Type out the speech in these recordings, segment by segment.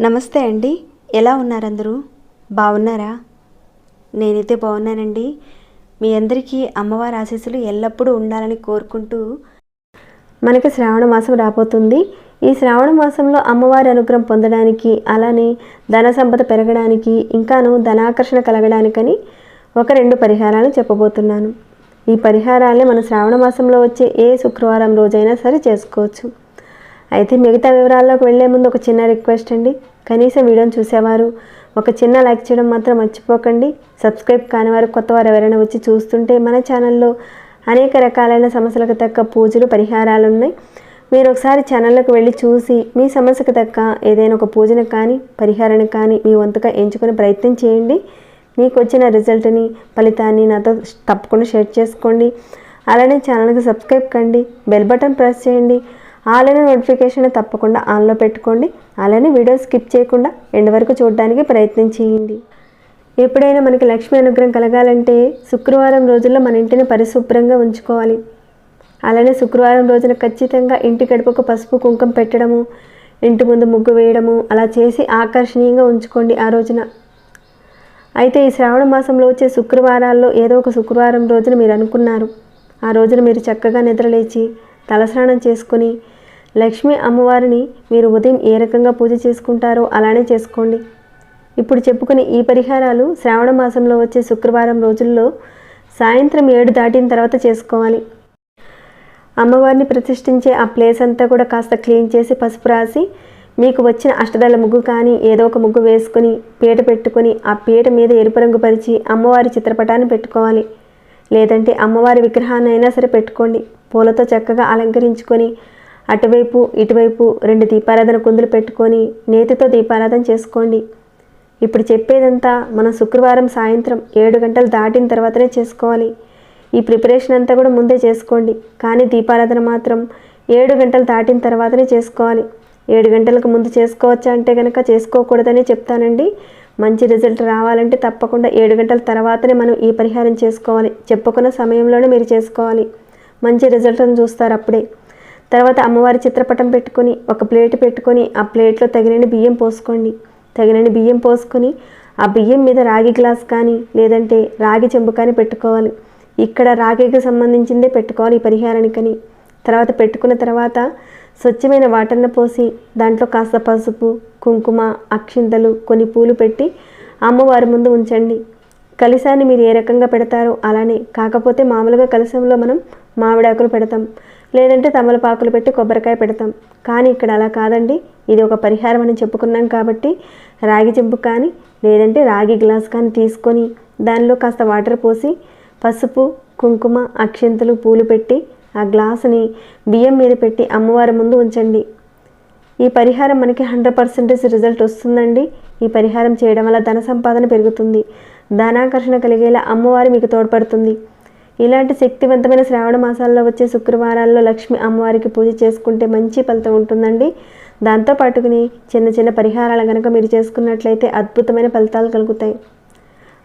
నమస్తే అండి. ఎలా ఉన్నారు అందరూ బాగున్నారా? నేనైతే బాగున్నానండి. మీ అందరికీ అమ్మవారి ఆశీస్సులు ఎల్లప్పుడూ ఉండాలని కోరుకుంటూ మనకి శ్రావణ మాసం రాబోతుంది. ఈ శ్రావణ మాసంలో అమ్మవారి అనుగ్రహం పొందడానికి అలానే ధన సంపద పెరగడానికి ఇంకాను ధనాకర్షణ కలగడానికని ఒక రెండు పరిహారాలు చెప్పబోతున్నాను. ఈ పరిహారాలే మన శ్రావణ మాసంలో వచ్చే ఏ శుక్రవారం రోజైనా సరే చేసుకోవచ్చు. అయితే మిగతా వివరాల్లోకి వెళ్ళే ముందు ఒక చిన్న రిక్వెస్ట్ అండి. కనీసం వీడియోని చూసేవారు ఒక చిన్న లైక్ చేయడం మాత్రం మర్చిపోకండి. సబ్స్క్రైబ్ కాని వారు కొత్త వారు ఎవరైనా వచ్చి చూస్తుంటే మన ఛానల్లో అనేక రకాలైన సమస్యలకు తగ్గ పూజలు పరిహారాలు ఉన్నాయి. మీరు ఒకసారి ఛానల్లోకి వెళ్ళి చూసి మీ సమస్యకు తగ్గ ఏదైనా ఒక పూజను కానీ పరిహారాన్ని కానీ మీ వంతుగా ఎంచుకునే ప్రయత్నం చేయండి. మీకు వచ్చిన రిజల్ట్ని ఫలితాన్ని నాతో తప్పకుండా షేర్ చేసుకోండి. అలానే ఛానల్కి సబ్స్క్రైబ్ కండి బెల్ బటన్ ప్రెస్ చేయండి అలానే నోటిఫికేషన్ తప్పకుండా ఆన్లో పెట్టుకోండి. అలానే వీడియో స్కిప్ చేయకుండా ఎండ్ వరకు చూడడానికి ప్రయత్నం చేయండి. ఎప్పుడైనా మనకి లక్ష్మీ అనుగ్రహం కలగాలంటే శుక్రవారం రోజుల్లో మన ఇంటిని పరిశుభ్రంగా ఉంచుకోవాలి. అలానే శుక్రవారం రోజున ఖచ్చితంగా ఇంటి గడపకు పసుపు కుంకుమ పెట్టడము ఇంటి ముందు ముగ్గు వేయడము అలా చేసి ఆకర్షణీయంగా ఉంచుకోండి ఆ రోజున. అయితే ఈ శ్రావణ మాసంలో వచ్చే శుక్రవారాల్లో ఏదో ఒక శుక్రవారం రోజున మీరు అనుకున్నారు. ఆ రోజున మీరు చక్కగా నిద్రలేచి తలస్నానం చేసుకుని లక్ష్మీ అమ్మవారిని మీరు ఉదయం ఏ రకంగా పూజ చేసుకుంటారో అలానే చేసుకోండి. ఇప్పుడు చెప్పుకునే ఈ పరిహారాలు శ్రావణ మాసంలో వచ్చే శుక్రవారం రోజుల్లో సాయంత్రం ఏడు దాటిన తర్వాత చేసుకోవాలి. అమ్మవారిని ప్రతిష్ఠించే ఆ ప్లేస్ అంతా కూడా కాస్త క్లీన్ చేసి పసుపు రాసి మీకు వచ్చిన అష్టదళ ముగ్గు కానీ ఏదో ఒక ముగ్గు వేసుకొని పీట పెట్టుకొని ఆ పీట మీద ఎరుపు రంగు పరిచి అమ్మవారి చిత్రపటాన్ని పెట్టుకోవాలి. లేదంటే అమ్మవారి విగ్రహాన్ని అయినా సరే పెట్టుకోండి. పూలతో చక్కగా అలంకరించుకొని అటువైపు ఇటువైపు రెండు దీపారాధన కుందులు పెట్టుకొని నేతితో దీపారాధన చేసుకోండి. ఇప్పుడు చెప్పేదంతా మనం శుక్రవారం సాయంత్రం ఏడు గంటలు దాటిన తర్వాతనే చేసుకోవాలి. ఈ ప్రిపరేషన్ అంతా కూడా ముందే చేసుకోండి. కానీ దీపారాధన మాత్రం ఏడు గంటలు దాటిన తర్వాతనే చేసుకోవాలి. ఏడు గంటలకు ముందు చేసుకోవచ్చా అంటే కనుక చేసుకోకూడదని చెప్తానండి. మంచి రిజల్ట్ రావాలంటే తప్పకుండా ఏడు గంటల తర్వాతనే మనం ఈ పరిహారం చేసుకోవాలి. చెప్పుకున్న సమయంలోనే మీరు చేసుకోవాలి. మంచి రిజల్ట్ని చూస్తారు అప్పుడే. తర్వాత అమ్మవారి చిత్రపటం పెట్టుకొని ఒక ప్లేట్ పెట్టుకొని ఆ ప్లేట్లో తగినన్ని బియ్యం పోసుకోండి. తగినన్ని బియ్యం పోసుకొని ఆ బియ్యం మీద రాగి గ్లాస్ కానీ లేదంటే రాగి చెంబు కానీ పెట్టుకోవాలి. ఇక్కడ రాగికి సంబంధించిందే పెట్టుకోవాలి ఈ పరిహారానికని. తర్వాత పెట్టుకున్న తర్వాత స్వచ్ఛమైన వాటర్ను పోసి దాంట్లో కాస్త పసుపు కుంకుమ అక్షింతలు కొన్ని పూలు పెట్టి అమ్మవారి ముందు ఉంచండి. కలిశాన్ని మీరు ఏ రకంగా పెడతారో అలానే కాకపోతే మామూలుగా కలశంలో మనం మామిడాకులు పెడతాం. లేదంటే తమలపాకులు పెట్టి కొబ్బరికాయ పెడతాం. కానీ ఇక్కడ అలా కాదండి. ఇది ఒక పరిహారం అని చెప్పుకున్నాం కాబట్టి రాగి చెంపు కానీ లేదంటే రాగి గ్లాస్ కానీ తీసుకొని దానిలో కాస్త వాటర్ పోసి పసుపు కుంకుమ అక్షింతలు పూలు పెట్టి ఆ గ్లాసుని బియ్యం మీద పెట్టి అమ్మవారి ముందు ఉంచండి. ఈ పరిహారం మనకి హండ్రెడ్ పర్సెంటేజ్ రిజల్ట్ వస్తుందండి. ఈ పరిహారం చేయడం వల్ల ధన సంపాదన పెరుగుతుంది. ధనాకర్షణ కలిగేలా అమ్మవారి మీకు తోడ్పడుతుంది. ఇలాంటి శక్తివంతమైన శ్రావణ మాసాల్లో వచ్చే శుక్రవారాల్లో లక్ష్మి అమ్మవారికి పూజ చేసుకుంటే మంచి ఫలితం ఉంటుందండి. దాంతో పాటుకుని చిన్న చిన్న పరిహారాలు కనుక మీరు చేసుకున్నట్లయితే అద్భుతమైన ఫలితాలు కలుగుతాయి.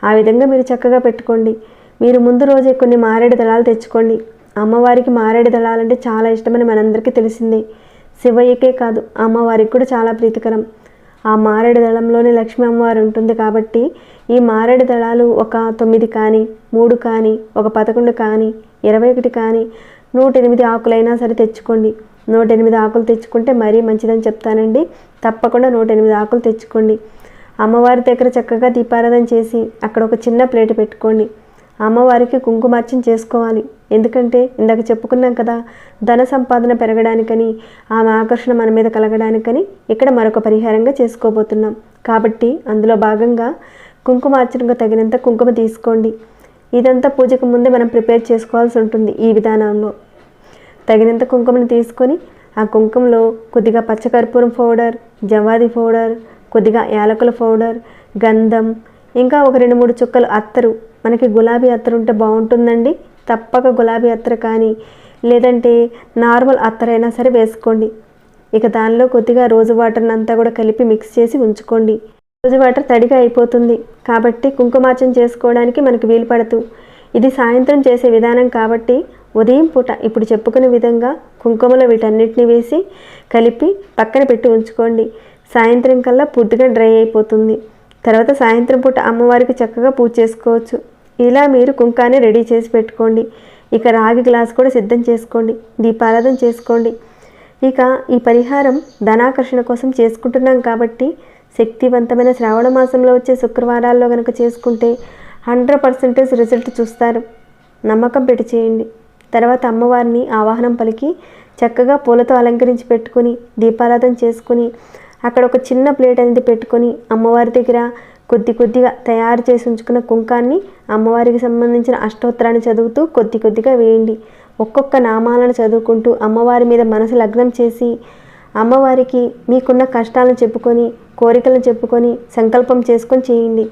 ఆ విధంగా మీరు చక్కగా పెట్టుకోండి. మీరు ముందు రోజే కొన్ని మారేడు దళాలు తెచ్చుకోండి. అమ్మవారికి మారేడు దళాలంటే చాలా ఇష్టమని మనందరికీ తెలిసిందే. శివయ్యకే కాదు అమ్మవారికి కూడా చాలా ప్రీతికరం. ఆ మారేడు దళంలోనే లక్ష్మీ అమ్మవారు ఉంటుంది కాబట్టి ఈ మారేడు దళాలు ఒక తొమ్మిది కానీ మూడు కానీ ఒక పదకొండు కానీ ఇరవై ఒకటి కానీ నూట ఎనిమిది ఆకులైనా సరే తెచ్చుకోండి. నూట ఎనిమిది ఆకులు తెచ్చుకుంటే మరీ మంచిదని చెప్తానండి. తప్పకుండా నూట ఎనిమిది ఆకులు తెచ్చుకోండి. అమ్మవారి దగ్గర చక్కగా దీపారాధన చేసి అక్కడ ఒక చిన్న ప్లేట్ పెట్టుకోండి. అమ్మవారికి కుంకుమార్చన చేసుకోవాలి. ఎందుకంటే ఇందాక చెప్పుకున్నాం కదా ధన సంపాదన పెరగడానికని ఆమె ఆకర్షణ మన మీద కలగడానికని ఇక్కడ మరొక పరిహారంగా చేసుకోబోతున్నాం. కాబట్టి అందులో భాగంగా కుంకుమార్చనకు తగినంత కుంకుమ తీసుకోండి. ఇదంతా పూజకు ముందే మనం ప్రిపేర్ చేసుకోవాల్సి ఉంటుంది ఈ విధానంలో. తగినంత కుంకుమను తీసుకొని ఆ కుంకుమలో కొద్దిగా పచ్చకర్పూరం పౌడర్ జవాది పౌడర్ కొద్దిగా యాలకుల పౌడర్ గంధం ఇంకా ఒక రెండు మూడు చుక్కలు అత్తరు. మనకి గులాబీ అత్తరు ఉంటే బాగుంటుందండి. తప్పక గులాబీ అత్తరు కానీ లేదంటే నార్మల్ అత్తరైనా సరే వేసుకోండి. ఇక దానిలో కొద్దిగా రోజు వాటర్ని అంతా కూడా కలిపి మిక్స్ చేసి ఉంచుకోండి. రోజు వాటర్ తడిగా అయిపోతుంది. కాబట్టి కుంకుమార్చన చేసుకోవడానికి మనకి వీలు పడదు. ఇది సాయంత్రం చేసే విధానం కాబట్టి ఉదయం పూట ఇప్పుడు చెప్పుకునే విధంగా కుంకుమలో వీటన్నిటిని వేసి కలిపి పక్కన పెట్టి ఉంచుకోండి. సాయంత్రం కల్లా పూర్తిగా డ్రై అయిపోతుంది. తర్వాత సాయంత్రం పూట అమ్మవారికి చక్కగా పూజ చేసుకోవచ్చు. ఇలా మీరు కుంకాన్ని రెడీ చేసి పెట్టుకోండి. ఇక రాగి గ్లాస్ కూడా సిద్ధం చేసుకోండి. దీపారాధన చేసుకోండి. ఇక ఈ పరిహారం ధనాకర్షణ కోసం చేసుకుంటున్నాం కాబట్టి శక్తివంతమైన శ్రావణ మాసంలో వచ్చే శుక్రవారాల్లో కనుక చేసుకుంటే హండ్రెడ్ పర్సెంటేజ్ రిజల్ట్ చూస్తారు. నమ్మకం పెట్టి చేయండి. తర్వాత అమ్మవారిని ఆవాహనం పలికి చక్కగా పూలతో అలంకరించి పెట్టుకొని దీపారాధన చేసుకుని అక్కడ ఒక చిన్న ప్లేట్ అనేది పెట్టుకొని అమ్మవారి దగ్గర కొద్ది కొద్దిగా తయారు చేసి ఉంచుకున్న కుంకాన్ని అమ్మవారికి సంబంధించిన అష్టోత్తరాన్ని చదువుతూ కొద్ది కొద్దిగా వేయండి. ఒక్కొక్క నామాలను చదువుకుంటూ అమ్మవారి మీద మనసు లగ్నం చేసి అమ్మవారికి మీకున్న కష్టాలను చెప్పుకొని కోరికలను చెప్పుకొని సంకల్పం చేసుకొని చేయండి.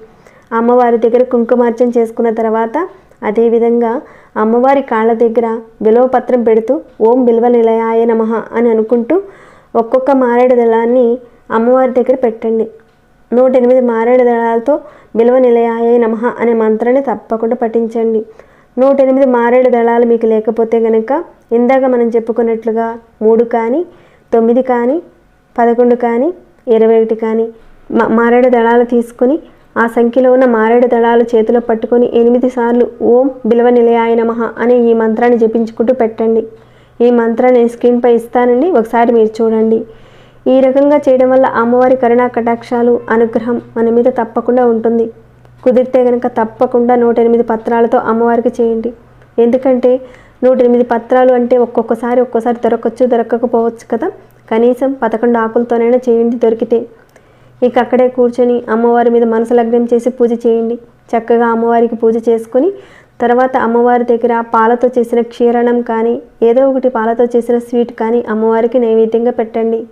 అమ్మవారి దగ్గర కుంకుమార్చన చేసుకున్న తర్వాత అదేవిధంగా అమ్మవారి కాళ్ళ దగ్గర పత్రం పెడుతూ ఓం బిల్వ నిలయాయ నమః అని అనుకుంటూ ఒక్కొక్క మారేడు దళాన్ని అమ్మవారి దగ్గర పెట్టండి. నూట ఎనిమిది మారేడు దళాలతో బిల్వ నిలయాయ నమః అనే మంత్రాన్ని తప్పకుండా పఠించండి. నూట ఎనిమిది మారేడు దళాలు మీకు లేకపోతే కనుక ఇందాక మనం చెప్పుకున్నట్లుగా మూడు కానీ తొమ్మిది కానీ పదకొండు కానీ ఇరవై ఒకటి కానీ మా- మారేడు దళాలు తీసుకొని ఆ సంఖ్యలో ఉన్న మారేడు దళాలు చేతిలో పట్టుకొని ఎనిమిది సార్లు ఓం బిలవ నిలయాయ నమః అనే ఈ మంత్రాన్ని జపించుకుంటూ పెట్టండి. ఈ మంత్రాన్ని స్క్రీన్పై ఇస్తానండి. ఒకసారి మీరు చూడండి. ఈ రకంగా చేయడం వల్ల అమ్మవారి కరుణా కటాక్షాలు అనుగ్రహం మన మీద తప్పకుండా ఉంటుంది. కుదిరితే కనుక తప్పకుండా నూట ఎనిమిది పత్రాలతో అమ్మవారికి చేయండి. ఎందుకంటే నూట ఎనిమిది పత్రాలు అంటే ఒక్కొక్కసారి ఒక్కోసారి దొరకచ్చు దొరకకపోవచ్చు కదా. కనీసం పదకొండు ఆకులతోనైనా చేయండి దొరికితే. ఇక అక్కడే కూర్చొని అమ్మవారి మీద మనసు లగ్నం చేసి పూజ చేయండి. చక్కగా అమ్మవారికి పూజ చేసుకొని తర్వాత అమ్మవారి దగ్గర పాలతో చేసిన క్షీరణం కానీ ఏదో ఒకటి పాలతో చేసిన స్వీట్ కానీ అమ్మవారికి నైవేద్యంగా పెట్టండి.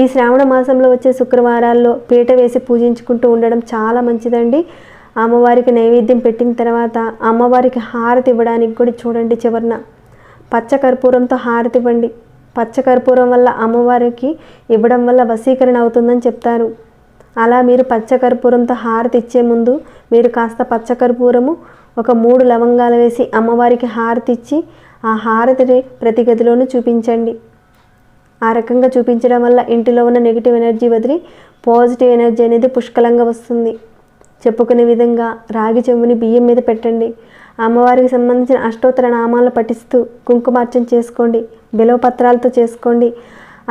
ఈ శ్రావణ మాసంలో వచ్చే శుక్రవారాల్లో పీట వేసి పూజించుకుంటూ ఉండడం చాలా మంచిదండి. అమ్మవారికి నైవేద్యం పెట్టిన తర్వాత అమ్మవారికి హారతి ఇవ్వడానికి కూడా చూడండి చివరన. పచ్చకర్పూరంతో హారతి ఇవ్వండి. పచ్చకర్పూరం వల్ల అమ్మవారికి ఇవ్వడం వల్ల వశీకరణ అవుతుందని చెప్తారు. అలా మీరు పచ్చకర్పూరంతో హారతి ఇచ్చే ముందు మీరు కాస్త పచ్చ కర్పూరము ఒక మూడు లవంగాలు వేసి అమ్మవారికి హారతి ఇచ్చి ఆ హారతిని ప్రతి గదిలోనూ చూపించండి. ఆ రకంగా చూపించడం వల్ల ఇంటిలో ఉన్న నెగిటివ్ ఎనర్జీ వదిలి పాజిటివ్ ఎనర్జీ అనేది పుష్కలంగా వస్తుంది. చెప్పుకునే విధంగా రాగి చెంబుని బియ్యం మీద పెట్టండి. అమ్మవారికి సంబంధించిన అష్టోత్తర నామాలను పఠిస్తూ కుంకుమార్చన చేసుకోండి బిలవపత్రాలతో చేసుకోండి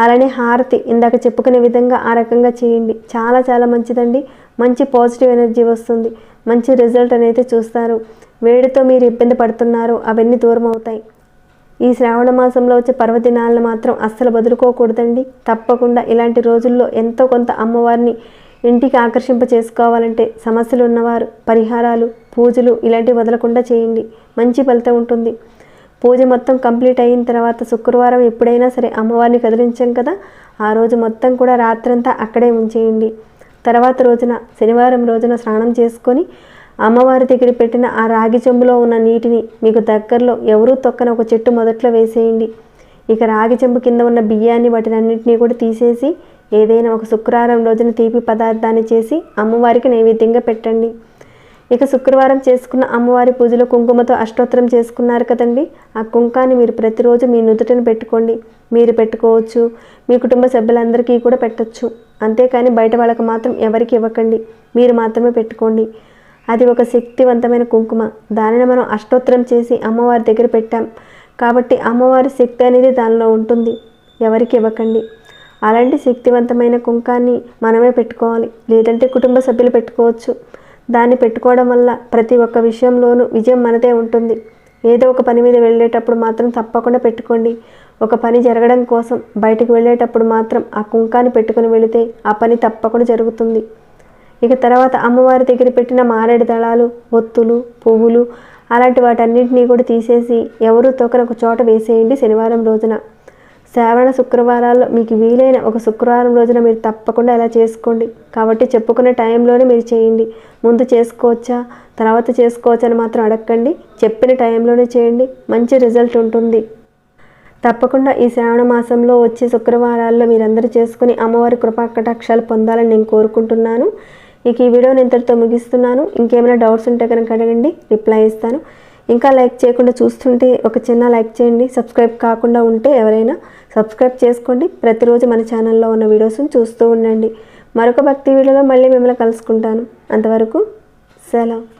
అలానే హారతి ఇందాక చెప్పుకునే విధంగా ఆ రకంగా చేయండి. చాలా చాలా మంచిదండి. మంచి పాజిటివ్ ఎనర్జీ వస్తుంది. మంచి రిజల్ట్ అనేది చూస్తారు. వేడితో మీరు ఇబ్బంది పడుతున్నారు అవన్నీ దూరం అవుతాయి. ఈ శ్రావణ మాసంలో వచ్చే పర్వదినాలను మాత్రం అస్సలు వదులుకోకూడదండి. తప్పకుండా ఇలాంటి రోజుల్లో ఎంతో కొంత అమ్మవారిని ఇంటికి ఆకర్షింప చేసుకోవాలంటే సమస్యలు ఉన్నవారు పరిహారాలు పూజలు ఇలాంటివి వదలకుండా చేయండి. మంచి ఫలితం ఉంటుంది. పూజ మొత్తం కంప్లీట్ అయిన తర్వాత శుక్రవారం ఎప్పుడైనా సరే అమ్మవారిని కదిలించాం కదా ఆ రోజు మొత్తం కూడా రాత్రంతా అక్కడే ఉంచేయండి. తర్వాత రోజున శనివారం రోజున స్నానం చేసుకొని అమ్మవారి దగ్గర పెట్టిన ఆ రాగి చెంబులో ఉన్న నీటిని మీకు దగ్గరలో ఎవరూ తొక్కన ఒక చెట్టు మొదట్లో వేసేయండి. ఇక రాగి చెంబు కింద ఉన్న బియ్యాన్ని వాటినన్నింటినీ కూడా తీసేసి ఏదైనా ఒక శుక్రవారం రోజున తీపి పదార్థాన్ని చేసి అమ్మవారికి నైవేద్యంగా పెట్టండి. ఇక శుక్రవారం చేసుకున్న అమ్మవారి పూజలో కుంకుమతో అష్టోత్తరం చేసుకున్నారు కదండి. ఆ కుంకాన్ని మీరు ప్రతిరోజు మీ నుదుటను పెట్టుకోండి. మీరు పెట్టుకోవచ్చు మీ కుటుంబ సభ్యులందరికీ కూడా పెట్టొచ్చు. అంతేకాని బయట వాళ్ళకి మాత్రం ఎవరికి ఇవ్వకండి. మీరు మాత్రమే పెట్టుకోండి. అది ఒక శక్తివంతమైన కుంకుమ. దానిని మనం అష్టోత్తరం చేసి అమ్మవారి దగ్గర పెట్టాం. కాబట్టి అమ్మవారి శక్తి అనేది దానిలో ఉంటుంది. ఎవరికి ఇవ్వకండి. అలాంటి శక్తివంతమైన కుంకాన్ని మనమే పెట్టుకోవాలి. లేదంటే కుటుంబ సభ్యులు పెట్టుకోవచ్చు. దాన్ని పెట్టుకోవడం వల్ల ప్రతి ఒక్క విషయంలోనూ విజయం మనదే ఉంటుంది. ఏదో ఒక పని మీద వెళ్ళేటప్పుడు మాత్రం తప్పకుండా పెట్టుకోండి. ఒక పని జరగడం కోసం బయటకు వెళ్ళేటప్పుడు మాత్రం ఆ కుంకాన్ని పెట్టుకుని వెళితే ఆ పని తప్పకుండా జరుగుతుంది. ఇక తర్వాత అమ్మవారి దగ్గర పెట్టిన మారేడు దళాలు ఒత్తులు పువ్వులు అలాంటి వాటన్నింటినీ కూడా తీసేసి ఎవరు తొక్కన ఒక చోట వేసేయండి శనివారం రోజున. శ్రావణ శుక్రవారాల్లో మీకు వీలైన ఒక శుక్రవారం రోజున మీరు తప్పకుండా ఇలా చేసుకోండి. కాబట్టి చెప్పుకునే టైంలోనే మీరు చేయండి. ముందు చేసుకోవచ్చా? తర్వాత చేసుకోవచ్చా అని మాత్రం అడగండి చెప్పిన టైంలోనే చేయండి. మంచి రిజల్ట్ ఉంటుంది. తప్పకుండా ఈ శ్రావణ మాసంలో వచ్చే శుక్రవారాల్లో మీరందరూ చేసుకుని అమ్మవారి కృపా కటాక్షాలు పొందాలని నేను కోరుకుంటున్నాను. ఇక ఈ వీడియోని ఇంతటితో ముగిస్తున్నాను. ఇంకేమైనా డౌట్స్ ఉంటే కనుక అడగండి. రిప్లై ఇస్తాను. ఇంకా లైక్ చేయకుండా చూస్తుంటే ఒక చిన్న లైక్ చేయండి. సబ్స్క్రైబ్ కాకుండా ఉంటే ఎవరైనా సబ్స్క్రైబ్ చేసుకోండి. ప్రతిరోజు మన ఛానల్లో ఉన్న వీడియోస్ని చూస్తూ ఉండండి. మరొక భక్తి వీడియోలో మళ్ళీ మిమ్మల్ని కలుసుకుంటాను. అంతవరకు సెలవు.